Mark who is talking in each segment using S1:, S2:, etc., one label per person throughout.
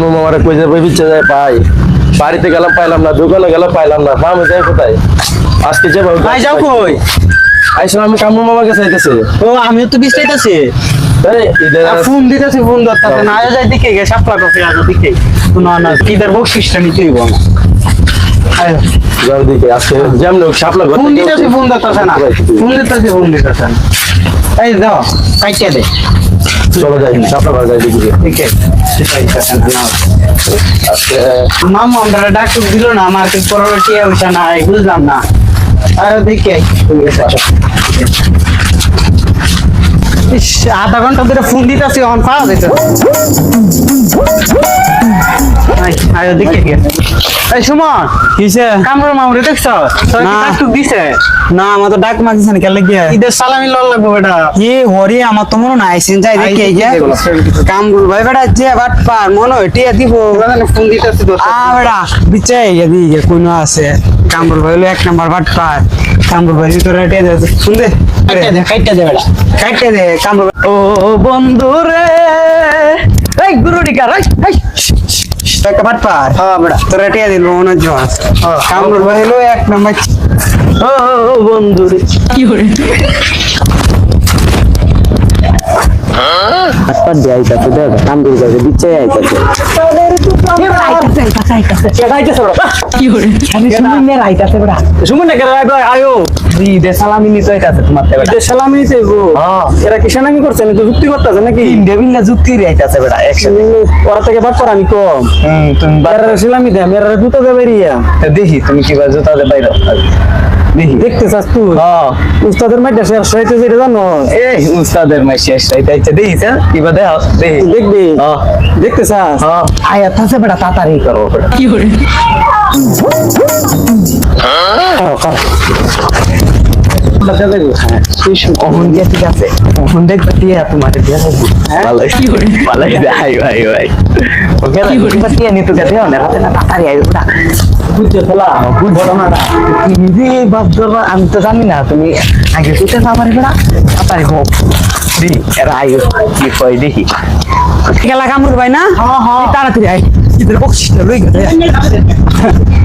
S1: মামা আমারে কই যাবে বিচ্ছে যায় পাই বাড়িতে গেলাম পাইলাম না দোকানে গেলাম পাইলাম না। মামা যায় কোথায়? আজকে যে
S2: ভাই যাও কই?
S1: আইসলাম আমি কামু মামাকে চাইতেছে
S2: ও আমিও তো
S1: এই ঈদের
S2: ফোন দিতেছি ফোন ধরতেছে না। আয় দিকে গে সাপলা কফি আজ দিকে। না না কিদার বকশিসটা নিতে হইব আয়।
S1: যাও দিকে আজকে যেমন হোক শাপলা
S2: ফোন দিতেছি ফোন ধরতেছে না। ফোন দিতেছি ফোন দিতেছে এই দাও কাইটে দে।
S1: চলো যাই ঘর যাই দিকে
S2: ঠিক আছে মামু, আমরা ডাক্তার দিল না, আমার কি হইছে না বুঝলাম না। আর দেখে। আধা ঘণ্টা ধরে ফোন দিতেছি অন পাওয়া যেত আয় দেখে এই সুমন
S3: কিসে?
S2: কামড় মামড়ে দেখছ? তোর কি দিছে?
S3: না আমার তো ডাক মারছে না কেলে গিয়ে?
S2: ঈদের সালামি লল লাগবো বেটা।
S3: কি হরি আমার তো মনে নাই আইসেন যাই দেখে এই যে ভাই বেটা যে বাট পার মনে হয় টিয়া দিব।
S2: ফোন দিতেছি তো
S3: আ বেটা বিচে এদি যে কোন আছে। কামরুল ভাই এক নাম্বার বাট পার। কামরুল ভাই ভিতরে টিয়া দে শুন দে।
S2: কাইটা দে দে বেটা।
S3: কাটতে দে কামরুল
S2: ও বন্ধু রে এই গুরু ডিকা রাই
S3: একটা বাট পার।
S2: হ্যাঁ বড়া।
S3: তোরা টিয়া দিল মনে হয় কামরুল ভাই হলো এক নাম্বার
S2: ও বন্ধু রে।
S1: হাতটা দিয়ে আইতাছে দেখ কামড় যাবে বিচ্ছে আইতাছে।
S3: তুমি
S2: জুতো
S3: দেখি তুমি কি বাজো তাদের বাইরে।
S2: দেখতে চাস তুই?
S3: হ্যাঁ।
S2: উস্তাদের মাইটা শেষ হইতে যেটা জানো?
S3: এই উস্তাদের মাই শেষ রাইতে আইতে দেখিস কি বাদে দেখি।
S2: দেখবি?
S3: হ্যাঁ।
S2: দেখতে চাস?
S3: হ্যাঁ।
S2: আয়া থাকছে বেটা তাড়াতাড়ি করো।
S3: ঠিক আছে? অহন দেখবে টিয়া তোমার টিয়া ভালো। ভালো ভাই ভাই ওকে না টিয়া নিতে গেছে না রাতে না তাড়াতাড়ি আইবে ওটা
S2: বুঝছ খেলা
S3: বলো না। তুমি নিজে বাপ ধরবা আমি তো জানি না তুমি আগে না পারি বেড়া তাড়াতাড়ি হোক দেখি এরা আইও কি কই দেখি। খেলা কামড় ভাই না? হ্যাঁ তাড়াতাড়ি আই ইদের বকশিটা লই গেছে।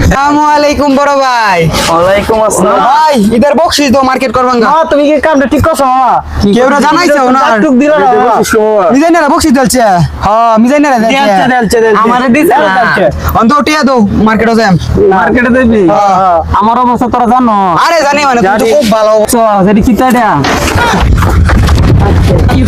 S3: আসসালামু আলাইকুম বড় ভাই।
S2: ওয়ালাইকুম আসসালাম।
S3: ভাই ইদের বকশিস তো মার্কেট করবাং গা।
S2: হ্যাঁ তুমি কি কামটা ঠিক করছ মামা?
S3: কেউ না জানাইছে না
S2: টুক দিল না মামা।
S3: মিজাই না বকশিস দলছে হ্যাঁ মিজাই না
S2: দেলছে, দেলছে, দেলছে।
S3: আমারে দিছে
S2: দেলছে, দেলছে।
S3: অন্ত টিয়া দাও মার্কেটে যাম
S2: মার্কেটে দেখবি
S3: হ্যাঁ।
S2: আমার অবস্থা তোরা জানো।
S3: আরে জানি মানে তুমি তো
S2: জানি।
S3: খুব ভালো
S2: কি